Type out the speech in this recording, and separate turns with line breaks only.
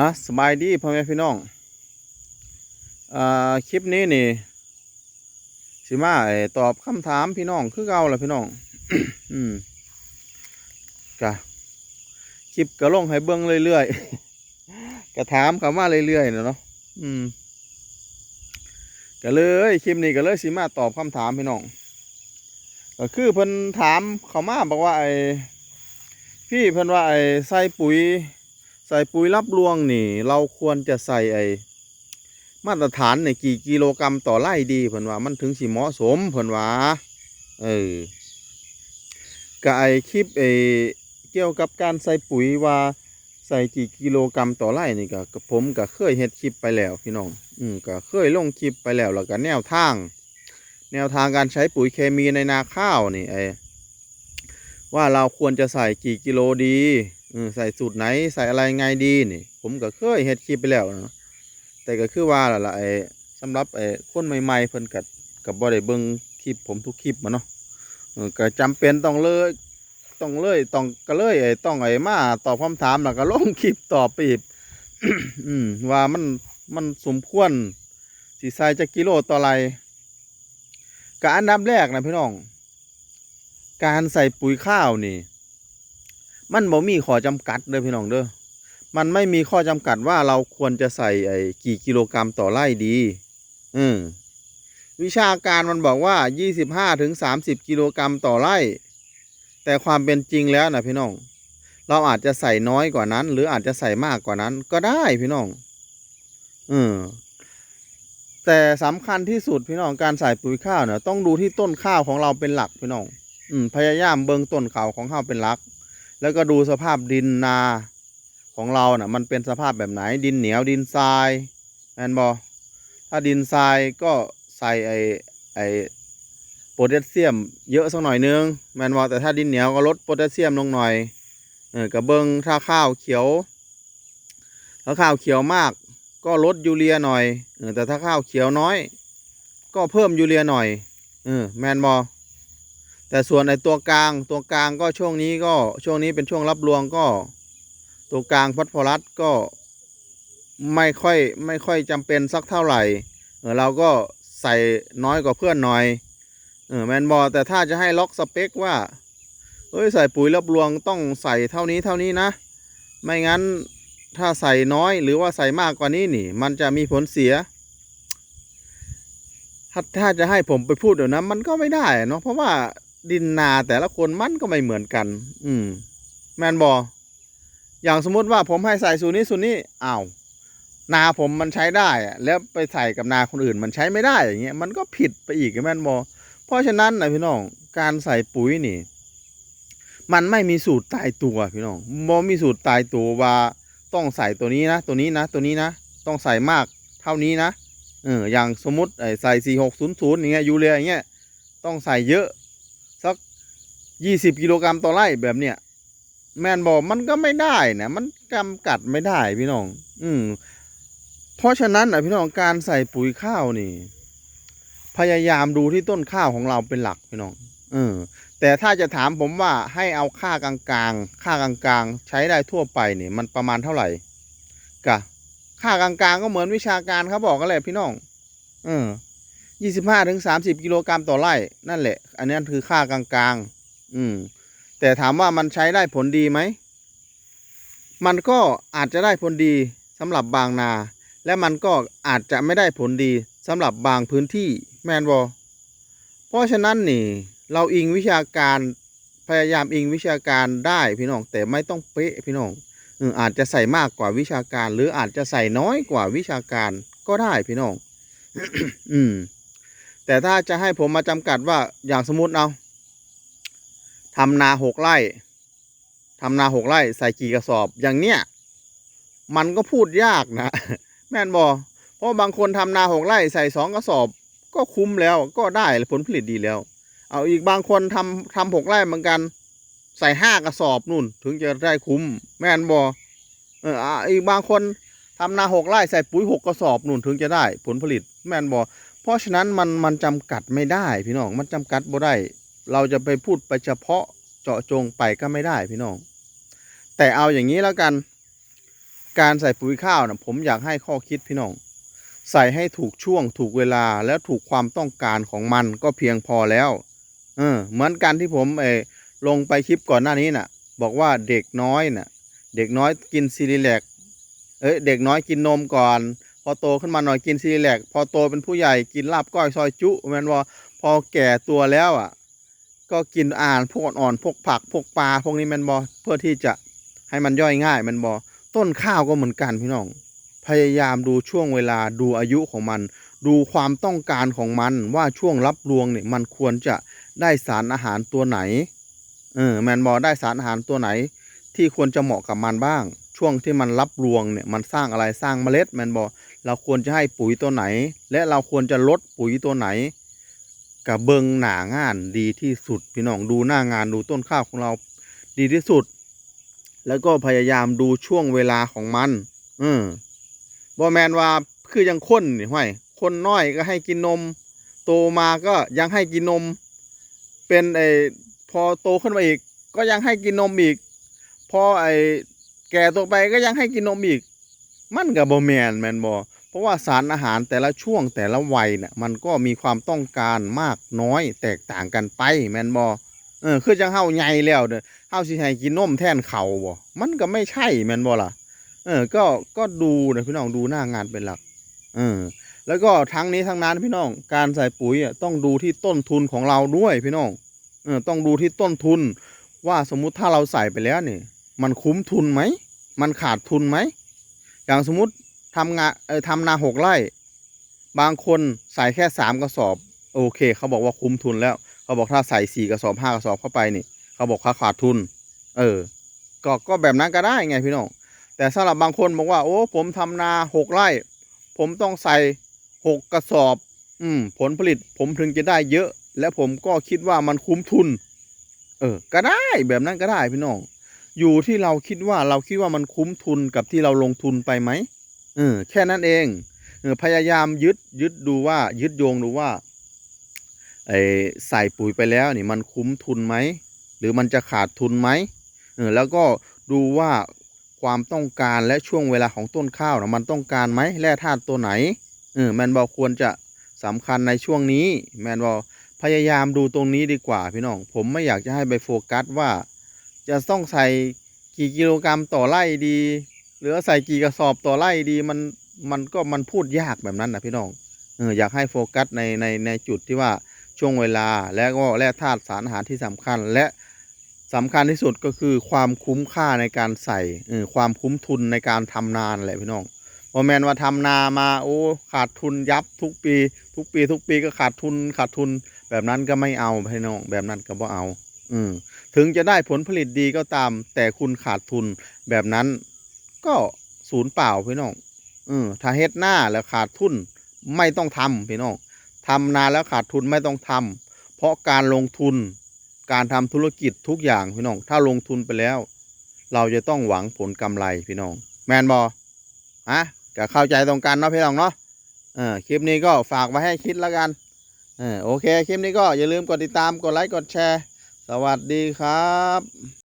ฮะสบายดีพ่อแม่พี่น้องอ่าคลิปนี้นี่สิมาตอบคำถามพี่น้องคือเก่าแหละพี่น้อง อืมกะคลิปก็ลงให้เบิ่งเรื่อยๆก็ถามเขามาเรื่อยๆเนาะอืมก็เลยคลิปนี้ก็เลยสิมาตอบคำถามพี่น้องก็คือเพิ่นถามเขามาบอกว่าไอ้พี่เพิ่นว่าไอ้ใส่ปุ๋ย ใส่ปุ๋ยรับรวงนี่ เราควรจะใส่ไอมาตรฐานในกี่กิโลกรัมต่อไร่ดีเพิ่นว่ามันถึงสิเหมาะสมเพิ่นว่าเออก็ไอคลิปไอเกี่ยวกับการใส่ปุ๋ยว่าใส่กี่กิโลกรัมต่อไร่นี่ก็กผมก็เคยเฮ็ดคลิปไปแล้วพี่น้อง อืมก็เคยลงคลิปไปแล้วแล้วก็แนวทาง แนวทางการใช้ปุ๋ยเคมีในนาข้าวนี่ไอ้ว่าเราควรจะใส่กี่กิโลดี ใส่สูตรไหนใส่อะไรไงดีนี่ ผมก็เคยเฮ็ดคลิปไปแล้วนะแต่ก็คือว่าล่ะล่ะไอ้สำหรับไอ้คนใหม่ๆเพิ่นก็ก็บ่ได้เบิ่งคลิปผมทุกคลิปมาเนาะก็จำเป็นต้องเลยต้องเลยต้องก็เลยไอ้ต้องไอ้มาตอบคำถามแล้วก็ลงคลิปตอบไปอีกว่ามันมันสมควรสิใสจักกิโลต่อไรการอันดับแรกนะพี่น้อง การใส่ปุ๋ยข้าวนี่ มันบ่มีข้อจำกัดเด้อพี่น้องเด้อมันไม่มีข้อจำกัดว่าเราควรจะใส่ไอ้กี่กิโลกรัมต่อไร่ดี อืมวิชาการมันบอกว่า 25ถึง30 กิโลกรัมต่อไร่ แต่ความเป็นจริงแล้วนะพี่น้อง เราอาจจะใส่น้อยกว่านั้น หรืออาจจะใส่มากกว่านั้นก็ได้พี่น้อง อืมแต่สำคัญที่สุดพี่น้องการใส่ปุ๋ยข้าวเนี่ยต้องดูที่ต้นข้าวของเราเป็นหลักพี่น้อง อืมพยายามเบิ่งต้นข้าวของข้าวเป็นหลัก แล้วก็ดูสภาพดินนาของเราเน่ะมันเป็นสภาพแบบไหนดินเหนียวดินทรายแมนบอถ้าดินทรายก็ใส่ไอไอโพแทสเซียมเยอะสักหน่อยนึงแมนบอแต่ถ้าดินเหนียวก็ลดโพแทสเซียมลงหน่อยเออกระเบิงถ้าข้าวเขียวถ้าข้าวเขียวมาก ก็ลดยูเรียหน่อยเออแต่ถ้าข้าวเขียวน้อย ก็เพิ่มยูเรียหน่อยเออแมนบอ แต่ส่วนในตัวกลางตัวกลางก็ช่วงนี้ก็ช่วงนี้เป็นช่วงรับรวงก็ ตัวกลางฟอสฟอรัสก็ไม่ค่อยไม่ค่อยจำเป็นสักเท่าไหร่เออเราก็ใส่น้อยกว่าเพื่อนหน่อยเออแมนบอแต่ถ้าจะให้ล็อกสเปคว่าเฮ้ยใส่ปุ๋ยรับรวงต้องใส่เท่านี้เท่านี้นะ ไม่งั้นถ้าใส่น้อยหรือว่าใส่มากกว่านี้นี่ มันจะมีผลเสีย ถ้าถ้าจะให้ผมไปพูดเดี๋ยวนะมันก็ไม่ได้เนาะเพราะว่า ดินนาแต่ละคนมันก็ไม่เหมือนกัน อืม แมนบออย่างสมมุติว่าผมให้ใส่สูนี้สูนี้อ้าวนาผมมันใช้ได้อะแล้วไปใส่กับนาคนอื่นมันใช้ไม่ได้อย่างเงี้ยมันก็ผิดไปอีกแมนบอเพราะฉะนั้นนะพี่น้องการใส่ปุ๋ยนี่ มันไม่มีสูตรตายตัวพี่น้องบอมีสูตรตายตัวว่าต้องใส่ตัวนี้นะตัวนี้นะตัวนี้นะต้องใส่มากเท่านี้นะเอออย่างสมมติใส่สี่หกศูนย์ศูนย์อย่างเงี้ยยูเรียอย่างเงี้ยต้องใส่เยอะ ยี่สิบกิโลกรัมต่อไร่แบบเนี้ยแมนบอกมันก็ไม่ได้นะมันกำกัดไม่ได้พี่น้อง อืมเพราะฉะนั้นนะพี่น้องการใส่ปุ๋ยข้าวนี่ พยายามดูที่ต้นข้าวของเราเป็นหลักพี่น้อง เออ แต่ถ้าจะถามผมว่าให้เอาค่ากลางๆ ค่ากลางๆ ใช้ได้ทั่วไปเนี่ยมันประมาณเท่าไหร่กะค่ากลางๆ ก็เหมือนวิชาการเขาบอกกันแหละพี่น้อง เออยี่สิบห้าถึงสามสิบกิโลกรัมต่อไร่นั่นแหละ อันนี้คือค่ากลางๆ อืม แต่ถามว่ามันใช้ได้ผลดีไหม มันก็อาจจะได้ผลดีสำหรับบางนา และมันก็อาจจะไม่ได้ผลดีสำหรับบางพื้นที่แมนบอเพราะฉะนั้นนี่ เราอิงวิชาการพยายามอิงวิชาการได้พี่น้องแต่ไม่ต้องเป๊ะพี่น้องอาจจะใส่มากกว่าวิชาการ หรืออาจจะใส่น้อยกว่าวิชาการก็ได้พี่น้อง อืม แต่ถ้าจะให้ผมมาจำกัดว่าอย่างสมมติเอา ทำนาหกไร่ทำนาหกไร่ใส่กี่กระสอบ อย่างเนี้ยมันก็พูดยากนะ แม่นบอเพราะบางคนทำนาหกไร่ใส่สองกระสอบ ก็คุ้มแล้วก็ได้ผลผลิตดีแล้ว เอาอีกบางคนทำทำหกไร่เหมือนกัน ใส่ห้ากระสอบนู่น ถึงจะได้คุ้ม แม่นบอเอออีกบางคนทำนาหกไร่ใส่ปุ๋ยหกกระสอบนู่นถึงจะได้ผลผลิต แม่นบอเพราะฉะนั้นมันมันจำกัดไม่ได้พี่น้องมันจำกัดบ่ได้ เราจะไปพูดไปเฉพาะเจาะจงไปก็ไม่ได้พี่น้อง แต่เอาอย่างนี้แล้วกัน การใส่ปุ๋ยข้าวนะผมอยากให้ข้อคิดพี่น้อง ใส่ให้ถูกช่วงถูกเวลาและถูกความต้องการของมันก็เพียงพอแล้ว เออเหมือนกันที่ผมเอลงไปคลิปก่อนหน้านี้น่ะ บอกว่าเด็กน้อยน่ะ เด็กน้อยกินซีรีแลกเอ้ยเด็กน้อยกินนมก่อน พอโตขึ้นมาหน่อยกินซีรีแลกพอโตเป็นผู้ใหญ่กินลาบก้อยซอยจุแมนว่าพอแก่ตัวแล้วอะ ก็กินอ่านพวกอ่อนๆพวกผักพวกปลาพวกนี้แมันบอเพื่อที่จะให้มันย่อยง่ายแมันบอต้นข้าวก็เหมือนกันพี่น้อง พยายามดูช่วงเวลาดูอายุของมัน ดูความต้องการของมันว่าช่วงรับรวงเนี่ยมันควรจะได้สารอาหารตัวไหนเออแมนบอได้สารอาหารตัวไหน ที่ควรจะเหมาะกับมันบ้าง ช่วงที่มันรับรวงเนี่ยมันสร้างอะไรสร้างเมล็ดแมนบอเราควรจะให้ปุ๋ยตัวไหน และเราควรจะลดปุ๋ยตัวไหน กับเบิงหนางานดีที่สุด พี่น้องดูหน้างานดูต้นข้าวของเราดีที่สุด แล้วก็พยายามดูช่วงเวลาของมัน อืมบอแมนว่าคือยังคนนี่ห้วยคนน้อยก็ให้กินนม โตมาก็ยังให้กินนม เป็นไอพอโตขึ้นมาอีก ก็ยังให้กินนมอีก พอไอแก่ตัวไปก็ยังให้กินนมอีก มันกับบอแมนแมนบอ ราะว่าสารอาหารแต่ละช่วงแต่ละวัยเนี่ยมันก็มีความต้องการมากน้อยแตกต่างกันไปแมนบอเออคือจังเฮาใหญ่แล้วเด้อเฮาสิให้กินนมแทนเขาบ่มันก็ไม่ใช่แมนบอล่ะเออก็ก็ดูนะพี่น้องดูหน้างานเป็นหลักเออแล้วก็ทั้งนี้ทั้งนั้นพี่น้องการใส่ปุ๋ยอะต้องดูที่ต้นทุนของเราด้วยพี่น้องเออต้องดูที่ต้นทุน ว่าสมมุติถ้าเราใส่ไปแล้วเนี่ยมันคุ้มทุนไหม มันขาดทุนไหมอย่างสมมติ ทำงานเออทำนาหกไร่ บางคนใส่แค่สามกระสอบ โอเค เขาบอกว่าคุ้มทุนแล้ว เขาบอกถ้าใส่สี่กระสอบห้ากระสอบเข้าไปนี่ เขาบอกเขาขาดทุน เออ ก็ก็แบบนั้นก็ได้ไงพี่น้อง แต่สำหรับบางคนบอกว่า โอ้ผมทำนาหกไร่ ผมต้องใส่หกกระสอบ อืม ผลผลิตผมถึงจะได้เยอะ และผมก็คิดว่ามันคุ้มทุน เออ ก็ได้แบบนั้นก็ได้พี่น้อง อยู่ที่เราคิดว่าเราคิดว่ามันคุ้มทุนกับที่เราลงทุนไปไหม เออแค่นั้นเองเออพยายามยึดยึดดูว่ายึดโยงดูว่าไอใส่ปุ๋ยไปแล้วนี่มันคุ้มทุนไหมหรือมันจะขาดทุนไหมเออแล้วก็ดูว่าความต้องการและช่วงเวลาของต้นข้าวนะมันต้องการไหมแร่ธาตุตัวไหนเออแมนบอกควรจะสำคัญในช่วงนี้ แมนบอกพยายามดูตรงนี้ดีกว่าพี่น้อง ผมไม่อยากจะให้ไปโฟกัสว่า จะต้องใส่กี่กิโลกรัมต่อไร่ดี หรือใส่กี่กระสอบต่อไร่ดีมันมันก็มันพูดยากแบบนั้นนะพี่น้องเอออยากให้โฟกัสในในในจุดที่ว่าช่วงเวลาและก็แร่ธาตุสารอาหารที่สำคัญ และสำคัญที่สุดก็คือความคุ้มค่าในการใส่เออความคุ้มทุนในการทำนานั่นแหละพี่น้องพอแมนว่าทำนามาโอ้ขาดทุนยับทุกปี ทุกปี ทุกปีก็ขาดทุนขาดทุน แบบนั้นก็ไม่เอาพี่น้องแบบนั้นก็บ่เอา อืมถึงจะได้ผลผลิตดีก็ตาม แต่คุณขาดทุนแบบนั้น ก็ศูนย์เปล่าพี่น้องเออถ้าเฮ็ดหน้าแล้วขาดทุนไม่ต้องทำพี่น้องทำนาแล้วขาดทุนไม่ต้องทำเพราะการลงทุนการทำธุรกิจทุกอย่างพี่น้อง ถ้าลงทุนไปแล้ว เราจะต้องหวังผลกำไรพี่น้อง แมนบอฮะก็เข้าใจตรงกันเนาะพี่น้องเนาะเออคลิปนี้ก็ฝากไว้ให้คิดแล้วกันเออโอเค คลิปนี้ก็อย่าลืมกดติดตามกดไลค์กดแชร์ สวัสดีครับ